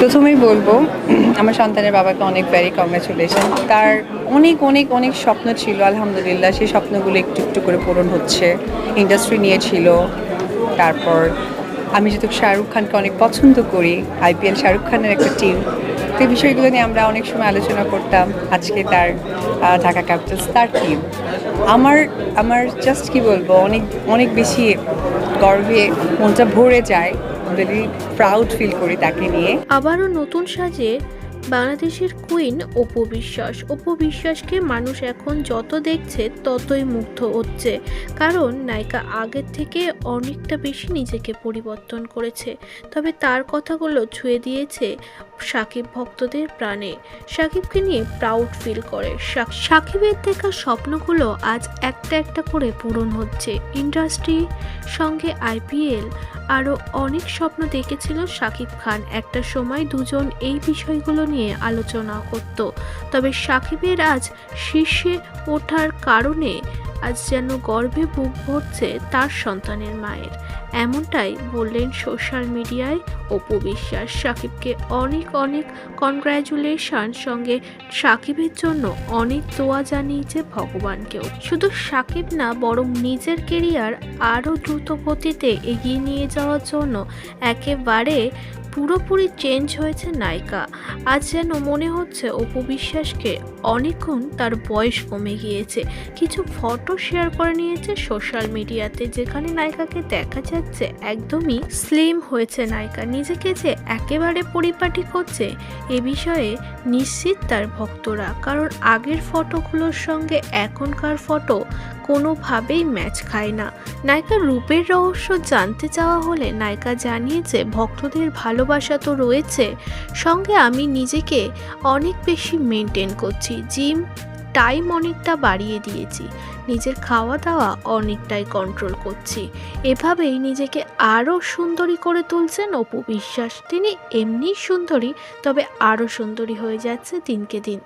প্রথমেই বলব, আমার সন্তানের বাবাকে অনেক ভেরি কংগ্রাচুলেশন তার অনেক অনেক অনেক স্বপ্ন ছিল, আলহামদুলিল্লাহ সেই স্বপ্নগুলো একটু একটু করে পূরণ হচ্ছে। ইন্ডাস্ট্রি নিয়েছিল তারপর আমি যেহেতু শাহরুখ খানকে অনেক পছন্দ করি আইপিএল শাহরুখ খানের একটা টিম তো এই বিষয়গুলো নিয়ে আমরা অনেক সময় আলোচনা করতাম। আজকে তার ঢাকা ক্যাপিটালস তার টিম আমার আমার জাস্ট কি বলব, অনেক অনেক বেশি গর্বে মনটা ভরে যায়। ভেরি প্রাউড ফিল করি তাকে নিয়ে আবারও নতুন সাজে বাংলাদেশের কুইন অপু বিশ্বাস। অপু বিশ্বাসকে মানুষ এখন যত দেখছে ততই মুগ্ধ হচ্ছে। কারণ নায়িকা আগের থেকে অনেকটা বেশি নিজেকে পরিবর্তন করেছে। তবে তার কথাগুলো ছুঁয়ে দিয়েছে সাকিব ভক্তদের প্রাণে। সাকিবকে নিয়ে প্রাউড ফিল করে। সাকিবের দেখা স্বপ্নগুলো আজ একটা একটা করে পূরণ হচ্ছে। ইন্ডাস্ট্রি সঙ্গে আইপিএল আরও অনেক স্বপ্ন দেখেছিল সাকিব খান। একটা সময় দুজন এই বিষয়গুলো নিয়ে আলোচনা করত। তবে সাকিবের আজ শীর্ষে ওঠার কারণে আজ যেন গর্বে বুক ভরছে তার সন্তানের মায়ের। এমনটাই বললেন সোশ্যাল মিডিয়ায় অপু বিশ্বাস। সাকিবকে অনেক অনেক কনগ্র্যাচুলেশন সঙ্গে সাকিবের জন্য অনেক দোয়া জানিয়েছে ভগবানকেও। শুধু সাকিব না, বরং নিজের কেরিয়ার আরও দ্রুত গতিতে এগিয়ে নিয়ে যাওয়ার জন্য একেবারে পুরোপুরি চেঞ্জ হয়েছে নায়িকা। আজ যেন মনে হচ্ছে অপু বিশ্বাসকে অনেকক্ষণ তার বয়স কমে গিয়েছে। কিছু ফটো শেয়ার করে নিয়েছে সোশ্যাল মিডিয়াতে যেখানে নায়িকাকে দেখা যাচ্ছে একদমই স্লিম হয়েছে নায়িকা। নিজেকে যে একেবারে পরিপাটি করছে এ বিষয়ে নিশ্চিত তার ভক্তরা। কারণ আগের ফটোগুলোর সঙ্গে এখনকার ফটো কোনোভাবেই ম্যাচ খায় না। নায়িকার রূপের রহস্য জানতে চাওয়া হলে নায়িকা জানিয়েছে ভক্তদের ভালোবাসা তো রয়েছে। সঙ্গে আমি নিজেকে অনেক বেশি মেনটেন করছি। জিম টাইম অনেকটা বাড়িয়ে দিয়েছি। নিজের খাওয়া দাওয়া অনেকটাই কন্ট্রোল করছি। এভাবেই নিজেকে আরও সুন্দরী করে তুলছেন অপু বিশ্বাস। তিনি এমনি সুন্দরী, তবে আরও সুন্দরী হয়ে যাচ্ছে দিনকে দিন।